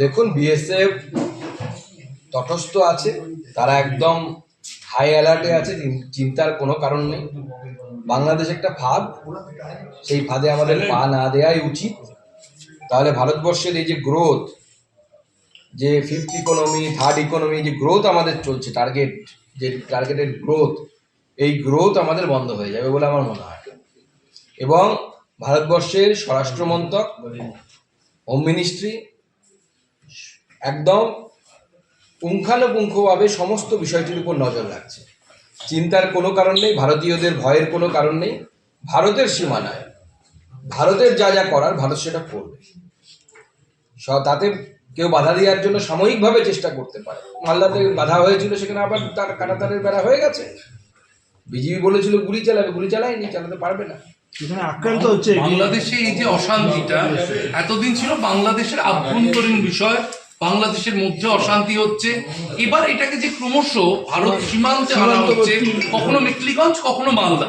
দেখুন বিএসএফ তটস্থ আছে, তারা একদম হাই অ্যালার্টে আছে চিন্তার কোনো কারণ নেই। বাংলাদেশ একটা ফাঁদ, সেই ফাঁদে আমাদের পা না দেওয়াই উচিত। তাহলে ভারতবর্ষের এই যে গ্রোথ যে ফিফথ ইকোনমি থার্ড ইকোনমি যে গ্রোথ আমাদের চলছে টার্গেট যে টার্গেটেড গ্রোথ এই গ্রোথ আমাদের বন্ধ হয়ে যাবে বলে আমার মনে হয়। এবং ভারতবর্ষের স্বরাষ্ট্র মন্ত্রক হোম মিনিস্ট্রি একদম পুঙ্খানুপুঙ্খভাবে সমস্ত বিষয়টির উপর নজর রাখছে। চিন্তার কোনো কারণ নেই, ভারতীয়দের ভয়ের কোনো কারণ নেই, ভারতের সীমানায়। ভারতের যা যা করার, ভারত সেটা করবে। তাতে কেউ বাধা দেওয়ার জন্য সাময়িকভাবে চেষ্টা করতে পারে। মালদাতে বাধা হয়েছিল, সেখানে আবার তার কাটাতারের বেড়া হয়ে গেছে। বিজেপি বলেছিল, গুলি চালাবে, গুলি চালায়নি, চালাতে পারবে না। আক্রান্ত হচ্ছে বাংলাদেশে এই যে অশান্তিটা এতদিন ছিল বাংলাদেশের আভ্যন্তরীণ বিষয় বাংলাদেশের মধ্যে অশান্তি হচ্ছে। এবার এটাকে যে ক্রমশ ভারত সীমান্তে আনা হচ্ছে কখনো মেকলিগঞ্জ কখনো মালদা।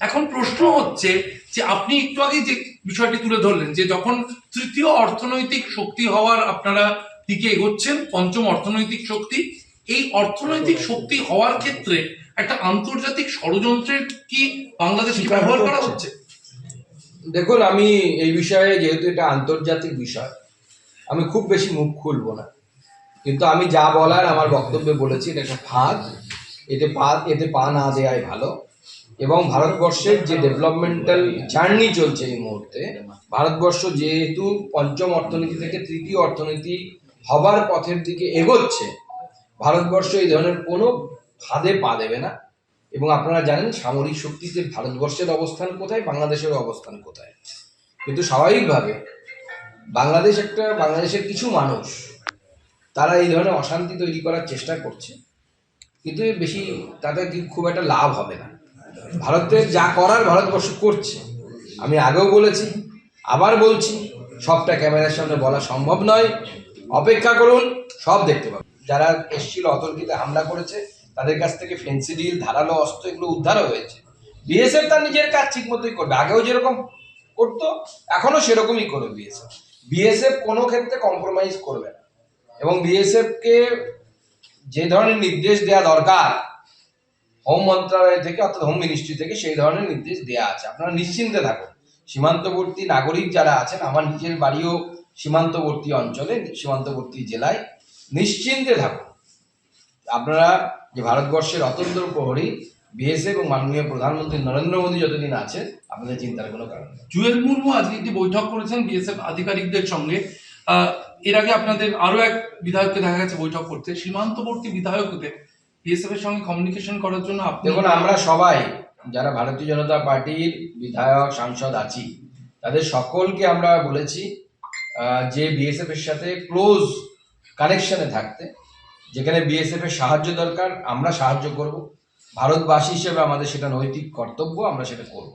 এখন প্রশ্ন হচ্ছে যে আপনি একটু আগে যে বিষয়টি তুলে ধরলেন যে যখন তৃতীয় অর্থনৈতিক শক্তি হওয়ার আপনারা দিকে এগোচ্ছেন পঞ্চম অর্থনৈতিক শক্তি এই অর্থনৈতিক শক্তি হওয়ার ক্ষেত্রে একটা আন্তর্জাতিক ষড়যন্ত্রের কি বাংলাদেশকে ব্যবহার করা হচ্ছে? দেখুন, আমি এই বিষয়ে যেহেতু এটা আন্তর্জাতিক বিষয়, আমি খুব বেশি মুখ খুলবো না। কিন্তু আমি যা বলার আমার বক্তব্যে বলেছি, এটা একটা ফাঁদ। এতে পা এতে পা না দেওয়াই ভালো। এবং ভারতবর্ষের যে ডেভেলপমেন্টাল জার্নি চলছে এই মুহূর্তে, ভারতবর্ষ যেহেতু পঞ্চম অর্থনীতি থেকে তৃতীয় অর্থনীতি হবার পথের দিকে এগোচ্ছে, ভারতবর্ষ এই ধরনের কোনো ফাঁদে পা দেবে না। এবং আপনারা জানেন সামরিক শক্তিতে ভারতবর্ষের অবস্থান কোথায় বাংলাদেশের অবস্থান কোথায়। কিন্তু স্বাভাবিকভাবে বাংলাদেশ একটা, বাংলাদেশের কিছু মানুষ, তারা এই ধরনের অশান্তি তৈরি করার চেষ্টা করছে। কিন্তু বেশি তাতে খুব একটা লাভ হবে না। ভারতের যা করার ভারতবর্ষ করছে। আমি আগেও বলেছি, আবার বলছি, সবটা ক্যামেরার সামনে বলা সম্ভব নয়। অপেক্ষা করুন, সব দেখতে পাবেন। যারা এসছিল অতর্কিতে হামলা করেছে তাদের কাছ থেকে ফেন্সিডিল ধারালো অস্ত্র, এগুলো উদ্ধারও হয়েছে। বিএসএফ তার নিজের কাজ ঠিক মতোই করবে। আগেও যেরকম করতো, এখনও সেরকমই করবে বিএসএফ বিএসএফ কোনো ক্ষেত্রে কম্প্রোমাইজ করবে না। এবং বিএসএফকে যে ধরনের নির্দেশ দেওয়া দরকার হোম মন্ত্রণালয় থেকে, অর্থাৎ হোম মিনিস্ট্রি থেকে, সেই ধরনের নির্দেশ দেওয়া আছে। আপনারা নিশ্চিন্তে থাকুন। সীমান্তবর্তী নাগরিক যারা আছেন, আমার নিজের বাড়িও সীমান্তবর্তী অঞ্চলে, সীমান্তবর্তী জেলায়, নিশ্চিন্তে থাকুন। আপনারা যে ভারতবর্ষের অতন্ত্র প্রহরী বিএসএফ এবং মাননীয় প্রধানমন্ত্রী নরেন্দ্র মোদী যতদিন আছেন আপনাদের চিন্তার কোনো কারণ জুয়েল মুর্মু আজকে একটি বৈঠক করেছেন বিএসএফ আধিকারিকদের সঙ্গে। এর আগে আপনাদের আরও এক বিধায়ককে দেখা গেছে বৈঠক করতে। সীমান্তবর্তী বিধায়কদের বিএসএফ এর সঙ্গে কমিউনিকেশন করার জন্য দেখুন আমরা সবাই যারা ভারতীয় জনতা পার্টির বিধায়ক সাংসদ আছি তাদের সকলকে আমরা বলেছি যে বিএসএফ এর সাথে ক্লোজ কানেকশনে থাকতে। যেখানে বিএসএফ এর সাহায্য দরকার, আমরা সাহায্য করব। ভারতবাসী হিসেবে আমাদের সেটা নৈতিক কর্তব্য, আমরা সেটা করব।